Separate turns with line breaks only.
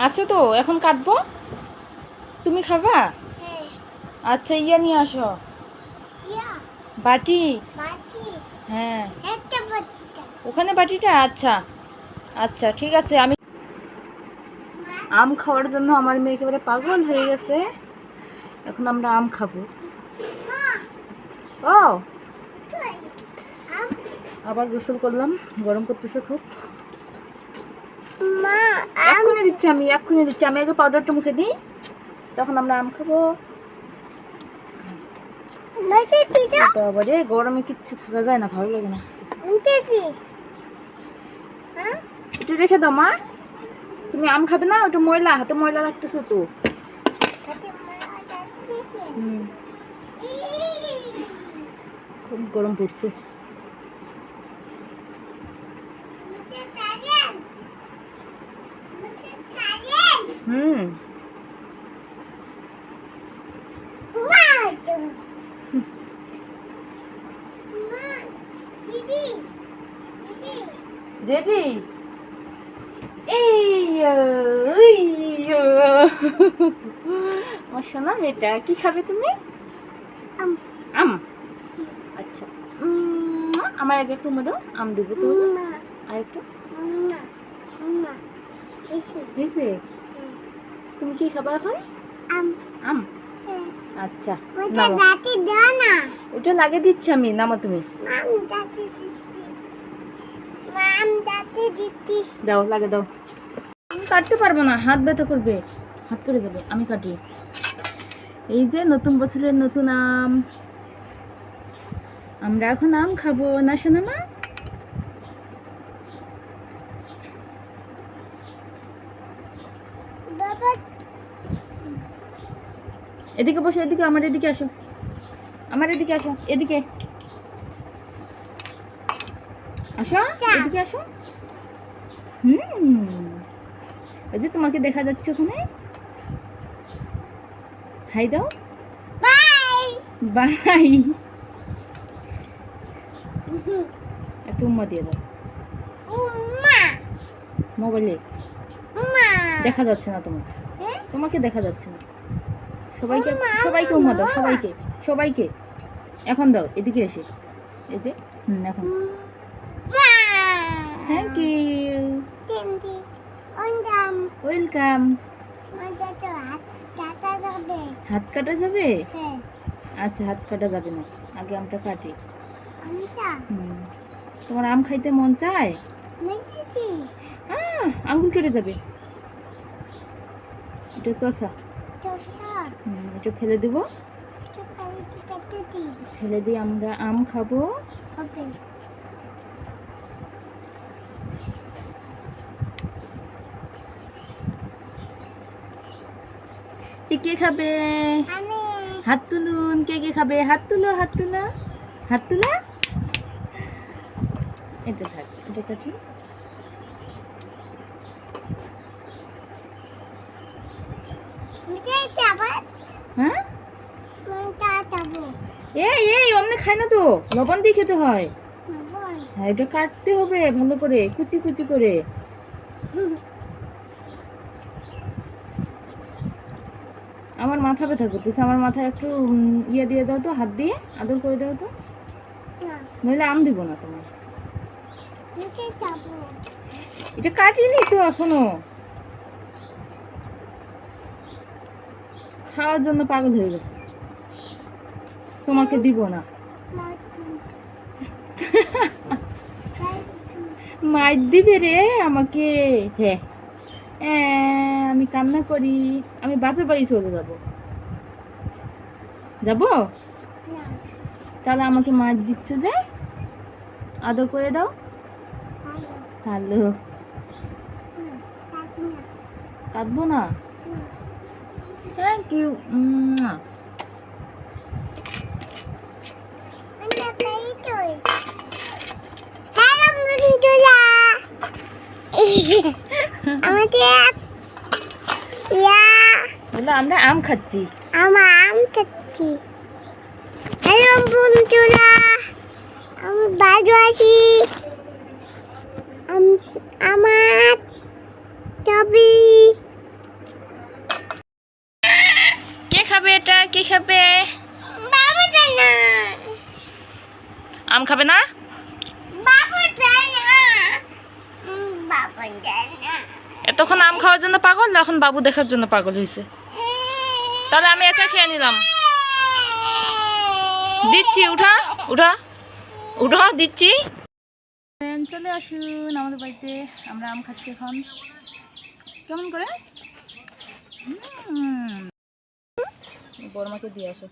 আছে তো এখন কাটবো? তুমি খাবা?
হ্যাঁ।
আচ্ছা ইয়া নিয়ে আসো। বাটি।
বাটি।
হ্যাঁ। ওখানে বাটিটা? আচ্ছা। আচ্ছা ঠিক আছে আমি আম খাওয়ার জন্য আমার মেয়ে একেবারে পাগল হয়ে গেছে। এখন আমরা আম খাব। ও। আবার গোসল করলাম গরম করতেছে খুব।
মা।
এক্ষুনি দিচ্ছি আমি এক্ষুনি দিচ্ছি। আমি আগে পাউডারটা মুখে দিই তখন আমরা আম খাব। গরমে কিচ্ছু থাকা যায় না ভালো লাগে না।
হ্যাঁ?
একটু রেখে দাও মা। তুমি আম খাবে না ওটা ময়লা হাতে ময়লা লাগতেছে তো। খুব গরম পড়ছে। হুম। রেডি আমার শোনা এটা কি খাবে তুমি?
আম।
আম। আচ্ছা। আমার আগে একটু মতো আম দেবো তো আর একটু? হয়েছে? তুমি কি খাবা এখন?
আম।
আম? আচ্ছা
দাও না।
ওটা লাগিয়ে দিচ্ছি আমি নামো তুমি। দাও লাগে দাও। আমি কাটতে পারব না হাত ব্যথা করবে। হাত করে যাবে আমি কাটি। এই যে নতুন বছরের নতুন আম। আমরা এখন আম খাব না শোনা মা এদিকে বসো এদিকে আমার এদিকে আসো। আমার এদিকে আসো এদিকে। আসো এদিকে আসো। হুম। ওই যে তোমাকে দেখা যাচ্ছে ওখানে। হাই দাও।
বাই।
বাই। একটু উম্মা দিয়ে দাও। মোবাইলে। দেখা যাচ্ছে না
হ্যাঁ
তোমাকে দেখা যাচ্ছে না। সবাইকে সবাইকে উম্মা দাও সবাইকে সবাইকে। এখন দাও এদিকে এসে। এই যে হুম এখন। থ্যাংক ইউ ওয়েলকাম
হাত কাটা যাবে। হ্যাঁ।
আচ্ছা হাত কাটা যাবে না। আগে আমটা কাটি। তোমার আম খাইতে মন চায়? আঙ্গুল কেটে যাবে। এটা চষা। এটা ফেলে দেবো। ফেলে দিয়ে আমরা আম খাব। কে কে খাবে? হাত তুলুন। কে কে খাবে? হাত তুলো হাত তুলো। হাত তুলো। এটা থাক এটা কাটি
মুঝে যাব
হ্যাঁ? এই এই অমনি খায় না তো। লবণ দিয়ে খেতে হয়। হ্যাঁ এটা কাটতে হবে ভালো করে কুচি কুচি করে। আমার মাথা ব্যথা করতেছে। আমার মাথায় একটু ইয়ে দিয়ে দাও তো হাত দিয়ে আদর করে দাও তো। নইলে আম দিব না তোমার। এটা কাটিনি তো এখনও। খাওয়ার জন্য পাগল হয়ে গেছে। তোমাকে দিব না। মার দিবে রে আমাকে। হ্যাঁ আমি কান্না করি। আমি বাপের বাড়ি চলে যাব। যাব? তাহলে আমাকে মার দিচ্ছ যে? আদর করে দাও।
ভালো।
কাঁদবো না। থ্যাংক ইউ
আমরা
আম খাচ্ছি।
আমার আম খাচ্ছি। হ্যালো বন্ধুরা আমি বাজু আছি আম- আমার তবে
খাবে?
বাবু জানা।
আম খাবে না?
বাবু জানা। বাবু জানা।
এতক্ষণ আম খাওয়ার জন্য পাগল এখন বাবু দেখার জন্য পাগল হয়েছে তাহলে আমি একা খেয়ে নিলাম। দিচ্ছি উঠা উঠা উঠা দিচ্ছি। চলে আসুন আমাদের বাড়িতে। আমরা আম খাচ্ছি এখন। কেমন করে? হুম। বড়মাকে দিয়ে আসো।